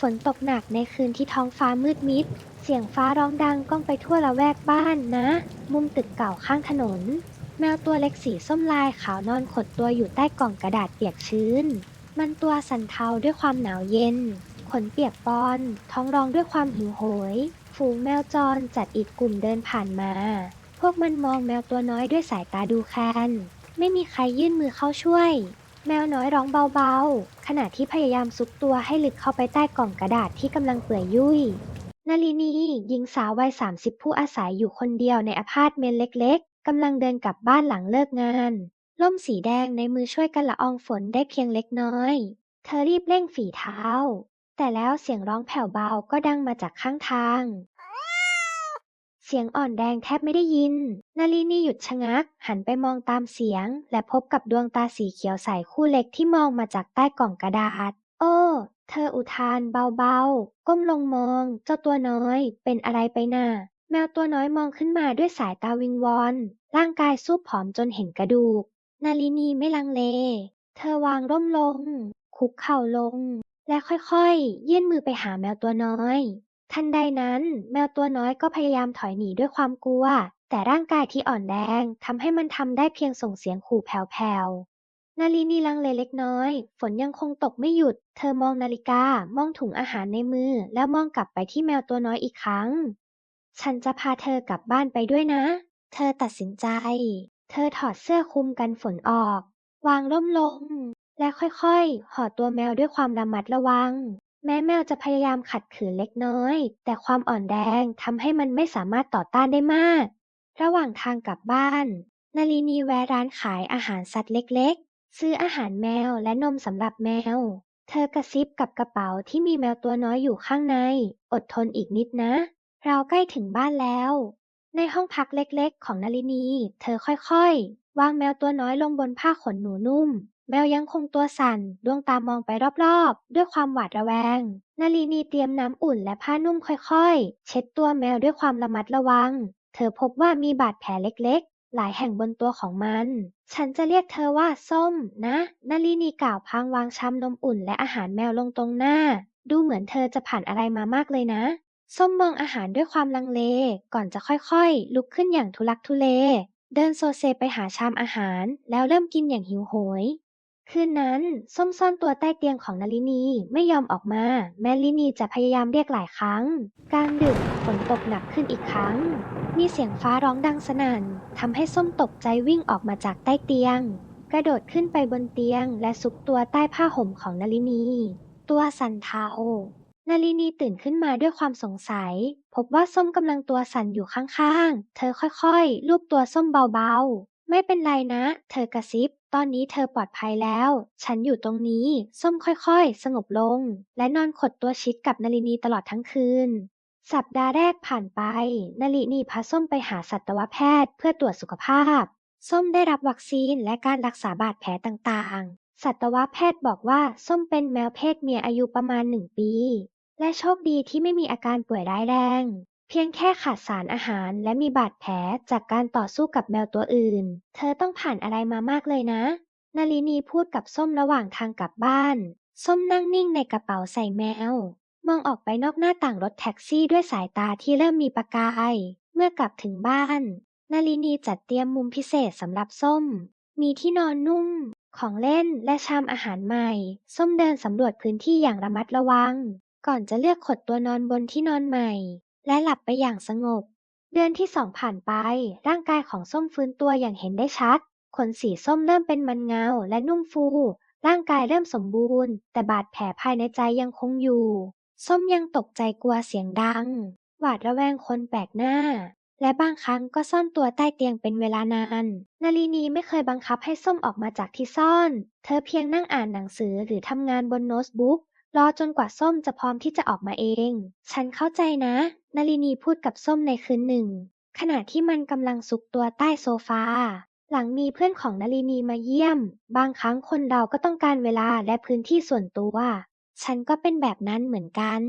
ฝนตกหนักในคืนที่ท้องฟ้ามืดมิด เสียงฟ้าร้องดังก้องไปทั่วละแวกบ้านนะ มุมตึกเก่าข้างถนน แมวตัวเล็กสีส้มลายขาวนอนขดตัวอยู่ใต้กล่องกระดาษเปียกชื้น มันตัวสั่นเทาด้วยความหนาวเย็น ขนเปียกปอน ท้องร้องด้วยความหิวโหย ฝูงแมวจรจัดอีกกลุ่มเดินผ่านมา พวกมันมองแมวตัวน้อยด้วยสายตาดูแค้นไม่มีใครยื่นมือเข้าช่วย แมวน้อยร้องเบาๆ ขณะที่พยายามซุกตัวให้ลึกเข้าไปใต้กล่องกระดาษที่กำลังเปื่อยยุ่ย นาลินีหญิงสาววัย 30 ผู้อาศัยอยู่คนเดียวในอพาร์ตเมนต์เล็กๆ กำลังเดินกลับบ้านหลังเลิกงาน ล่มสีแดงในมือช่วยกันละอองฝนได้เพียงเล็กน้อย เธอรีบเร่งฝีเท้า แต่แล้วเสียงร้องแผ่วเบาก็ดังมาจากข้างทาง เสียงอ่อนแดงแทบไม่ได้ยิน นาลินีหยุดชะงัก หันไปมองตามเสียง และพบกับดวงตาสีเขียวใสคู่เล็กที่มองมาจากใต้กล่องกระดาษ โอ้ เธออุทานเบาๆ ก้มลงมอง เจ้าตัวน้อย เป็นอะไรไปน่ะแมวตัวน้อยมองขึ้นมาด้วยสายตาวิงวอน ร่างกายซูบผอมจนเห็นกระดูก นาลินีไม่ลังเล เธอวางร่มลง คุกเข่าลง และค่อยๆ ยื่นมือไปหาแมวตัวน้อย ทันใดนั้นแมวตัวน้อยก็พยายามถอยหนีด้วยความกลัว แต่ร่างกายที่อ่อนแรงทำให้มันทำได้เพียงส่งเสียงขู่แผ่วๆนาลินีลังเลเล็กน้อย ฝนยังคงตกไม่หยุด เธอมองนาฬิกา มองถุงอาหารในมือ แล้วมองกลับไปที่แมวตัวน้อยอีกครั้ง ฉันจะพาเธอกลับบ้านไปด้วยนะ เธอตัดสินใจ เธอถอดเสื้อคลุมกันฝนออก วางร่มลง และค่อยๆห่อตัวแมวด้วยความระมัดระวัง แม้แมวจะพยายามขัดขืนเล็กน้อย แต่ความอ่อนแรงทำให้มันไม่สามารถต่อต้านได้มาก ระหว่างทางกลับบ้าน นาลินีแวะร้านขายอาหารสัตว์เล็กๆ ซื้ออาหารแมวและนมสำหรับแมว เธอกระซิบกับกระเป๋าที่มีแมวตัวน้อยอยู่ข้างใน อดทนอีกนิดนะ เราใกล้ถึงบ้านแล้ว ในห้องพักเล็กๆ ของนาลินี เธอค่อยๆ วางแมวตัวน้อยลงบนผ้าขนหนูนุ่ม แมวยังคงตัวสั่น ดวงตามองไปรอบๆ ด้วยความหวาดระแวง นาลินีเตรียมน้ำอุ่นและผ้านุ่มค่อยๆ เช็ดตัวแมวด้วยความระมัดระวัง เธอพบว่ามีบาดแผลเล็กๆ หลายแห่งบนตัวของมัน ฉันจะเรียกเธอว่าส้มนะนาลินีกล่าวพางวางชามนมอุ่นและอาหารแมวลงตรงหน้า ดูเหมือนเธอจะผ่านอะไรมามากเลยนะ ส้มมองอาหารด้วยความลังเล ก่อนจะค่อยๆ ลุกขึ้นอย่างทุลักทุเล เดินโซเซไปหาชามอาหาร แล้วเริ่มกินอย่างหิวโหย คืนนั้น ส้มซ่อนตัวใต้เตียงของนาลินีไม่ยอมออกมา แม้ลินีจะพยายามเรียกหลายครั้ง กลางดึกฝนตกหนักขึ้นอีกครั้ง มีเสียงฟ้าร้องดังสนั่นทำให้ส้มตกใจวิ่งออกมาจากใต้เตียง กระโดดขึ้นไปบนเตียง และซุกตัวใต้ผ้าห่มของนาลินี ตัวสั่นเทานาลินีตื่นขึ้นมาด้วยความสงสัย พบว่าส้มกำลังตัวสั่นอยู่ข้างๆ เธอค่อยๆลูบตัวส้มเบาๆ ไม่เป็นไรนะ เธอกระซิบ ตอนนี้เธอปลอดภัยแล้ว ฉันอยู่ตรงนี้ ส้มค่อยๆ สงบลง และนอนขดตัวชิดกับนาลินีตลอดทั้งคืน สัปดาห์แรกผ่านไป นาลินีพาส้มไปหาสัตวแพทย์เพื่อตรวจสุขภาพ ส้มได้รับวัคซีนและการรักษาบาดแผลต่างๆ สัตวแพทย์บอกว่าส้มเป็นแมวเพศเมียอายุประมาณหนึ่งปี และโชคดีที่ไม่มีอาการป่วยร้ายแรง เพียงแค่ขาดสารอาหารและมีบาดแผลจากการต่อสู้กับแมวตัวอื่น เธอต้องผ่านอะไรมามากเลยนะนาลินีพูดกับส้มระหว่างทางกลับบ้าน ส้มนั่งนิ่งในกระเป๋าใส่แมว มองออกไปนอกหน้าต่างรถแท็กซี่ด้วยสายตาที่เริ่มมีประกาย เมื่อกลับถึงบ้านนาลินีจัดเตรียมมุมพิเศษสำหรับส้ม มีที่นอนนุ่ม ของเล่นและชามอาหารใหม่ ส้มเดินสำรวจพื้นที่อย่างระมัดระวัง ก่อนจะเลือกขดตัวนอนบนที่นอนใหม่ และหลับไปอย่างสงบ เดือนที่สองผ่านไป ร่างกายของส้มฟื้นตัวอย่างเห็นได้ชัด ขนสีส้มเริ่มเป็นมันเงาและนุ่มฟู ร่างกายเริ่มสมบูรณ์ แต่บาดแผลภายในใจยังคงอยู่ ส้มยังตกใจกลัวเสียงดัง หวาดระแวงคนแปลกหน้า และบางครั้งก็ซ่อนตัวใต้เตียงเป็นเวลานาน นาลินีไม่เคยบังคับให้ส้มออกมาจากที่ซ่อน เธอเพียงนั่งอ่านหนังสือหรือทำงานบนโน้ตบุ๊ก รอจนกว่าส้มจะพร้อมที่จะออกมาเอง ฉันเข้าใจนะนาลินีพูดกับส้มในคืนหนึ่ง ขณะที่มันกำลังซุกตัวใต้โซฟา หลังมีเพื่อนของนาลินีมาเยี่ยม บางครั้งคนเราก็ต้องการเวลาและพื้นที่ส่วนตัว ฉันก็เป็นแบบนั้นเหมือนกัน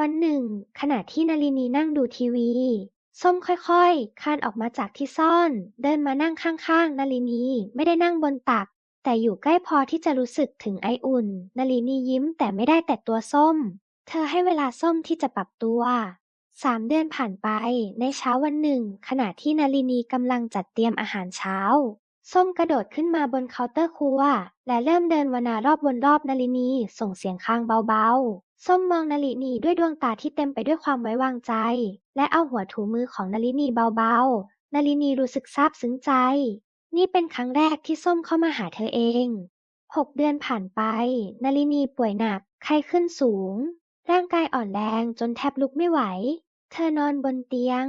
วันหนึ่ง ขณะที่นาลินีนั่งดูทีวี ส้มค่อยๆคลานออกมาจากที่ซ่อน เดินมานั่งข้างๆนาลินี ไม่ได้นั่งบนตัก แต่อยู่ใกล้พอที่จะรู้สึกถึงไออุ่นนาลินียิ้มแต่ไม่ได้แต่ตัวส้ม เธอให้เวลาส้มที่จะปรับตัวสามเดือนผ่านไป ในเช้าวันหนึ่ง ขณะที่นาลินีกำลังจัดเตรียมอาหารเช้า ส้มกระโดดขึ้นมาบนเคาน์เตอร์ครัว และเริ่มเดินวนารอบวนรอบนาลินีส่งเสียงคางเบาๆ ส้มมองนาลินีด้วยดวงตาที่เต็มไปด้วยความไว้วางใจ และเอาหัวถูมือของนาลินีเบาๆนาลินีรู้สึกซาบซึ้งใจ นี่เป็นครั้งแรกที่ส้มเข้ามาหาเธอเองหกเดือนผ่านไปนาลินีป่วยหนัก ไข้ขึ้นสูง ร่างกายอ่อนแรงจนแทบลุกไม่ไหว เธอนอนบนเตียง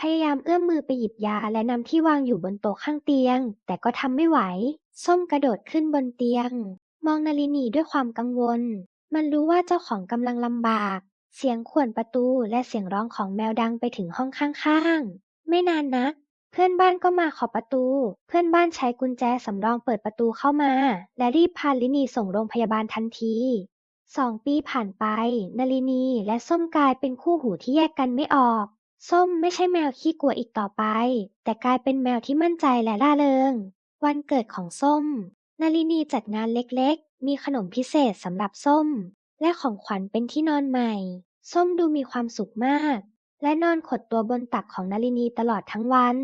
พยายามเอื้อมมือไปหยิบยาและนำที่วางอยู่บนโต๊ะข้างเตียง แต่ก็ทำไม่ไหว ส้มกระโดดขึ้นบนเตียง มองนาลินีด้วยความกังวล มันรู้ว่าเจ้าของกำลังลำบาก เสียงข่วนประตูและเสียงร้องของแมวดังไปถึงห้องข้างๆ ไม่นานนัก เพื่อนบ้านก็มาขอประตู เพื่อนบ้านใช้กุญแจสำรองเปิดประตูเข้ามา และรีบพาลินีส่งโรงพยาบาลทันทีสองปีผ่านไปนาลินีและส้มกลายเป็นคู่หูที่แยกกันไม่ออก ส้มไม่ใช่แมวขี้กลัวอีกต่อไป แต่กลายเป็นแมวที่มั่นใจและร่าเริง วันเกิดของส้มนาลินีจัดงานเล็กๆ มีขนมพิเศษสำหรับส้ม และของขวัญเป็นที่นอนใหม่ ส้มดูมีความสุขมาก และนอนขดตัวบนตักของนาลินีตลอดทั้งวัน